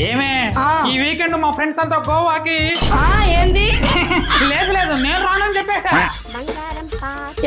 ఏమే. ఈ వీకెండ్ మా ఫ్రెండ్స్ అంతా గోవాకి. ఏంది? లేదు లేదు నేను రానని చెప్పేసా.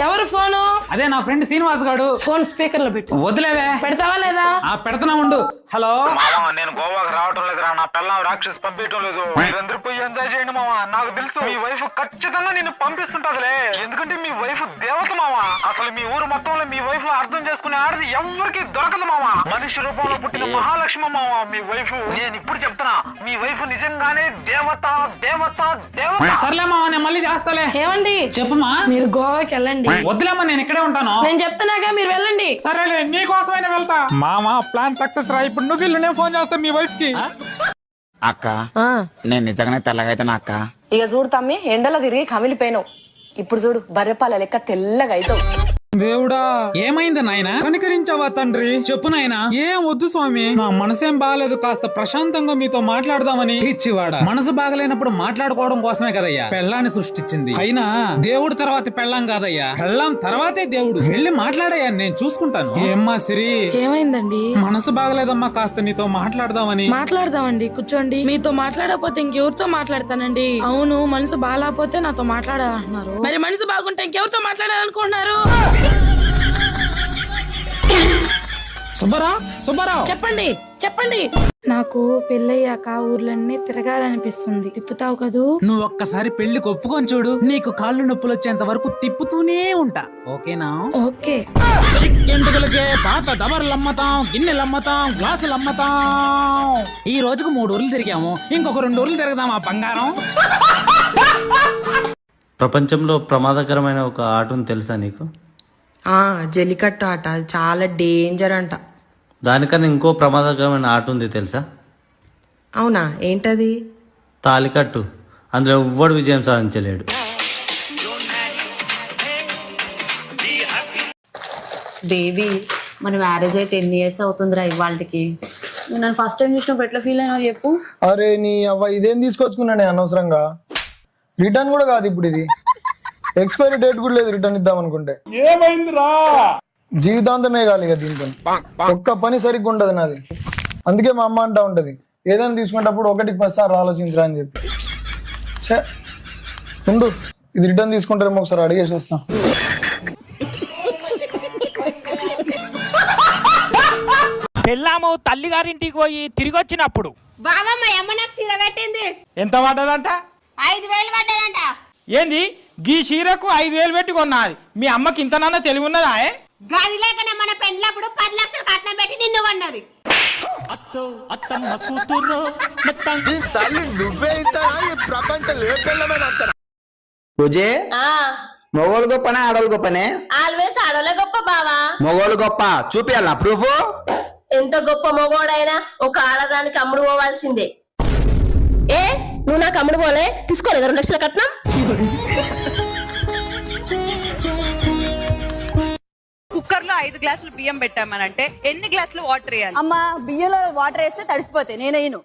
ఎవరు ఫోను? అదే నా ఫ్రెండ్ శ్రీనివాస్ గాడు. ఫోన్ స్పీకర్లో పెట్టు. వదిలేవే. పెడతావా లేదా? ఆ పెడతనా ఉండు. హలో? మామ నేను గోవాకి రావటం లేదురా. నా పిల్లం రాక్షస్ పంపించడం లేదు. మీరందరూ పోయి ఎంజాయ్ చేయండి మామ నాకు తెలుసు మీ వైఫ్ ఖచ్చితంగా నేను పంపిస్తుంటదిలే. ఎందుకంటే మీ వైఫ్ దేవత మామ అసలు మీ ఊరు మొత్తంలో మీ వైఫ్ అర్థం చేసుకునే ఆడది ఎవరికి దొరకదు మామ మనిషి రూపంలో పుట్టిన మహాలక్ష్మి మామ మీ వైఫ్ నేను ఇప్పుడు చెప్తున్నా మీ వైఫ్ నిజంగానే దేవత దేవత దేవత. సర్లేమా నేను మళ్ళీ చేస్తాలే. ఏమండి? చెప్పుమా మీరు గోవాకి వెళ్ళండి వద్దులేమ్మా నేను ఇక్కడే ఉంటాను. నేను చెప్తున్నాగా మీరు వెళ్ళండి. సరేలే నీకోసమైనా వెళ్తా. మామా ప్లాన్ సక్సెస్ రా. ఇప్పుడు నువ్వు వెళ్ళు నేను ఫోన్ చేస్తా మీ వైఫ్కి అక్క నేను నిజంగానే తెల్లగైతేనా అక్క. ఇక చూడు తమ్మి ఎండలో తిరిగి కమిలిపోయినావు. ఇప్పుడు చూడు బర్రెపాల లెక్క తెల్లగా అవుతావు దేవుడా ఏమైంది నాయన? కనికరించావా తండ్రి? చెప్పు నాయన. ఏం వద్దు స్వామి. నా మనసేం బాగాలేదు కాస్త ప్రశాంతంగా మీతో మాట్లాడదామని. ఇచ్చివాడ మనసు బాగలేనప్పుడు మాట్లాడుకోవడం కోసమే కదయ్యా. పెళ్ళాన్ని సృష్టించింది. అయినా దేవుడు తర్వాత పెళ్ళాం కాదయ్యా. పెళ్ళాం తర్వాతే దేవుడు. వెళ్ళి మాట్లాడయ్యా నేను చూసుకుంటాను. ఏమ్మా సిరి? ఏమైందండి? మనసు బాగలేదమ్మా కాస్త నీతో మాట్లాడదామని. మాట్లాడదామండి కూర్చోండి. మీతో మాట్లాడకపోతే ఇంకెవరితో మాట్లాడతానండి? అవును మనసు బాగాలేకపోతే నాతో మాట్లాడాలంటున్నారు మరి మనసు బాగుంటే ఇంకెవరితో మాట్లాడాలనుకుంటున్నారు? సుబ్బరా సుబ్బారావు చెప్పండి చెప్పండి. నాకు పెళ్ళయ్యాక ఊర్లన్నీ తిరగాలనిపిస్తుంది. తిప్పుతావు కదూ? నువ్వు ఒక్కసారి పెళ్ళికి ఒప్పుకొని చూడు. నీకు కాళ్ళు నొప్పులు వచ్చేంత వరకు తిప్పుతూనే ఉంటా. ఓకేనా? ఓకే. చిక్కెంటుకలకే పాత డబర్లు అమ్మతాం గిన్నెలు అమ్మతాం గ్లాసులు అమ్మతాం ఈ రోజుకు మూడు ఊర్లు తిరిగాము. ఇంకొక రెండు ఊర్లు తిరగదాం ఆ బంగారం? ప్రపంచంలో ప్రమాదకరమైన ఒక ఆట ఉంది తెలుసా నీకు? ఆ జల్లికట్టు ఆట. అది చాలా డేంజర్ అంట. దానికన్నా ఇంకో ప్రమాదకరమైన ఆట ఉంది తెలుసా? అవునా? ఏంటది? తాలికట్టు. అందులో ఎవ్వడు విజయం సాధించలేడు. బేబీ మన మ్యారేజ్ అయితే టెన్ ఇయర్స్ అవుతుందిరా ఇవాళకి? నువ్వు నన్ను ఫస్ట్ టైం చూసినప్పుడు ఎట్లా ఫీల్ అయినావు చెప్పు. అరే నీ అవ్వ ఇదేం తీసుకొచ్చుకున్నానే అనవసరంగా? రిటర్న్ కూడా కాదు ఇప్పుడు ఇది. ఎక్స్పైరీ డేట్ కూడా లేదు రిటర్న్ ఇద్దాం అనుకుంటే. ఏమైందిరా? జీవితాంతమే కాదు ఇక దీంతో. ఒక్క పని సరిగ్గా ఉండదు నాది. అందుకే మా అమ్మ అంటా ఉంటది ఏదైనా తీసుకునేటప్పుడు ఒకటికి పది సార్లు ఆలోచించరా అని చెప్పి. ఛే ఉండు. ఇది రిటర్న్ తీసుకుంటారేమో ఒకసారి అడిగేసి వస్తాం. పెళ్ళాము తల్లిగారింటికి పోయి తిరిగి వచ్చినప్పుడు బాబా మా అమ్మ నాకు చీర పెట్టింది ఎంత పడ్డదంట? ఐదు వేలు పడ్డదంట. ఏంది? గీ చీరకు ఐదు వేలు పెట్టి కొన్నది. మీ అమ్మకి ఇంతనన్నా తెలివి ఉన్నదా ఏ? గది లేకనే మన పెండ్లప్పుడు పది లక్షలు కట్నం పెట్టి నిన్ను కొన్నది. తల్లి నువ్వే ప్రపంచం పూజే మొగోళ్ళు గొప్పనే ఆడవాళ్ళు గొప్పనే? ఆల్వేస్ ఆడోలే గొప్ప బావా. మొగోళ్ళు గొప్ప చూపియాలా ప్రూఫ్? ఎంత గొప్ప మగోడైనా ఒక ఆడదానికి అమ్ముడు పోవాల్సిందే. ఏ నువ్వు నాకు అమ్ముడు పోలే? తీసుకోలేదు రెండు లక్షల కట్నం? ఐదు గ్లాసులు బియ్యం పెట్టామనంటే ఎన్ని గ్లాసులు వాటర్ వేయాలి? అమ్మా బియ్యంలో వాటర్ వేస్తే తడిసిపోతాయి. నేను